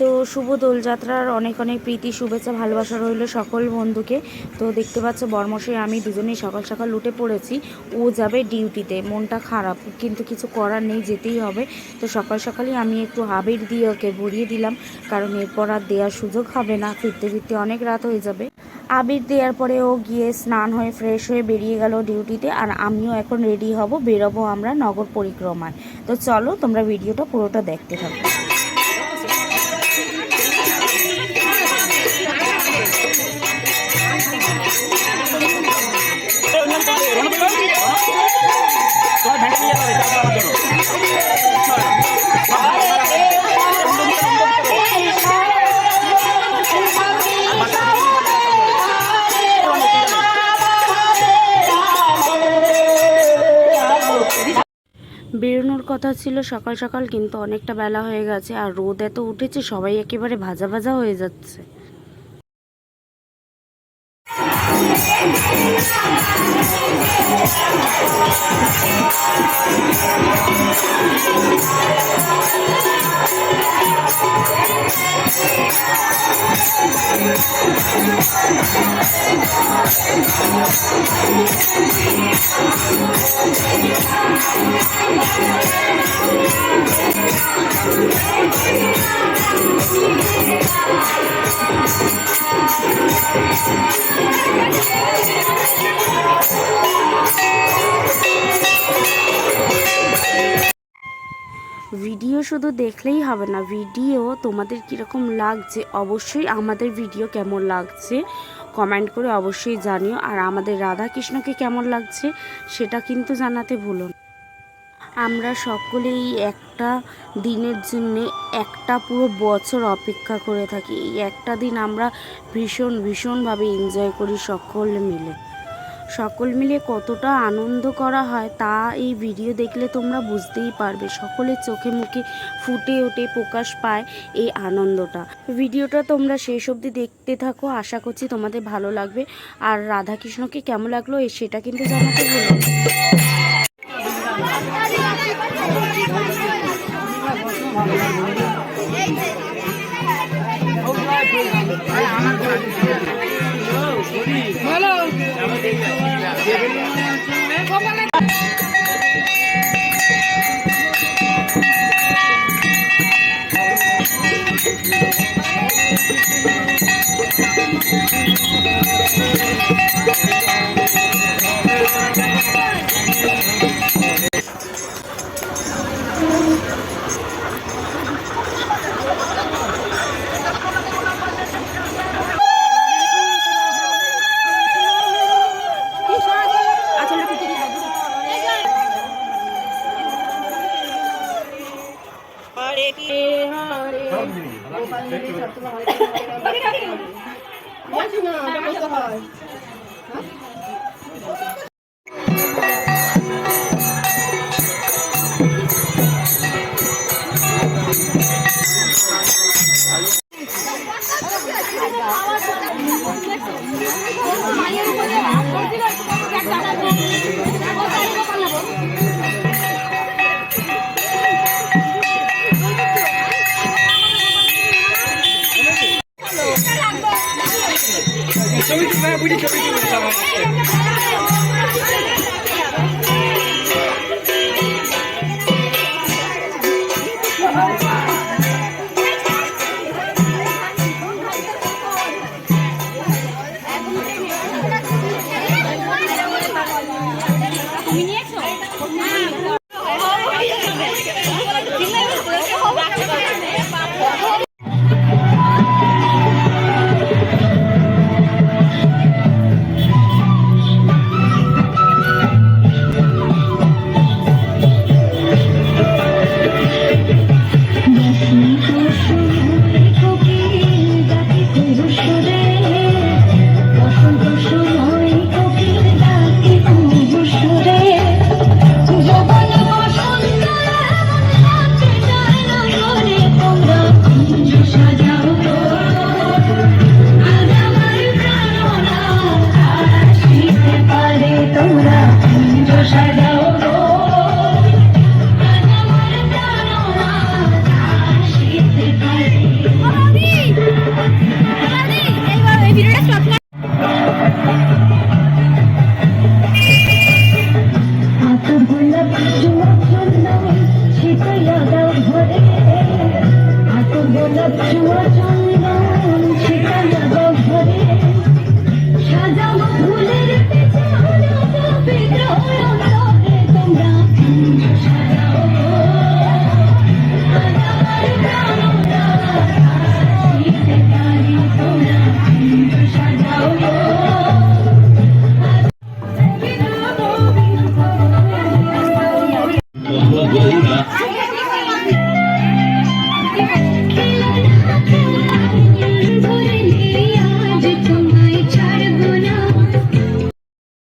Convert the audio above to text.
তো শুভ দোলযাত্রার অনেক অনেক প্রীতি, শুভেচ্ছা, ভালোবাসা রইল সকল বন্ধুকে। তো দেখতে পাচ্ছ বর্মশাই, আমি দুজনেই সকাল সকাল উঠে পড়েছি। ও যাবে ডিউটিতে, মনটা খারাপ, কিন্তু কিছু করার নেই, যেতেই হবে। তো সকাল সকালই আমি একটু আবির দিয়ে ওকে ভরিয়ে দিলাম, কারণ এরপর আর দেওয়ার সুযোগ হবে না, ফিরতে ফিরতে অনেক রাত হয়ে যাবে। আবির দেওয়ার পরে ও গিয়ে স্নান হয়ে ফ্রেশ হয়ে বেরিয়ে গেল ডিউটিতে, আর আমিও এখন রেডি হব, বেরোবো আমরা নগর পরিক্রমায়। তো চলো তোমরা ভিডিওটা পুরোটা দেখতে থাকো। বেরোনোর কথা ছিল সকাল সকাল, কিন্তু অনেকটা বেলা হয়ে গেছে আর রোদ এত উঠেছে, সবাই একেবারে ভাজা ভাজা হয়ে যাচ্ছে। I'm ভিডিও শুধু দেখলেই হবে না, ভিডিও তোমাদের কীরকম লাগছে অবশ্যই আমাদের ভিডিও কেমন লাগছে কমেন্ট করে অবশ্যই জানিও। আর আমাদের রাধা কৃষ্ণকে কেমন লাগছে সেটা কিন্তু জানাতে ভুলো। আমরা সকলেই একটা দিনের জন্যে একটা পুরো বছর অপেক্ষা করে থাকি। এই একটা দিন আমরা ভীষণ ভীষণভাবে এনজয় করি সকল মিলে। সকল মিলে কতটা আনন্দ করা হয় তা এই ভিডিও দেখলে তোমরা বুঝতেই পারবে। সকলের চোখে মুখে ফুটে ওঠে, প্রকাশ পায় এই আনন্দটা। ভিডিওটা তোমরা শেষ অবধি দেখতে থাকো, আশা করছি তোমাদের ভালো লাগবে। আর রাধাকৃষ্ণকে কেমন লাগল সেটা কিন্তু জানাতে ভুলো Thank না বুড়ি খেতে চুয়া চন্দনে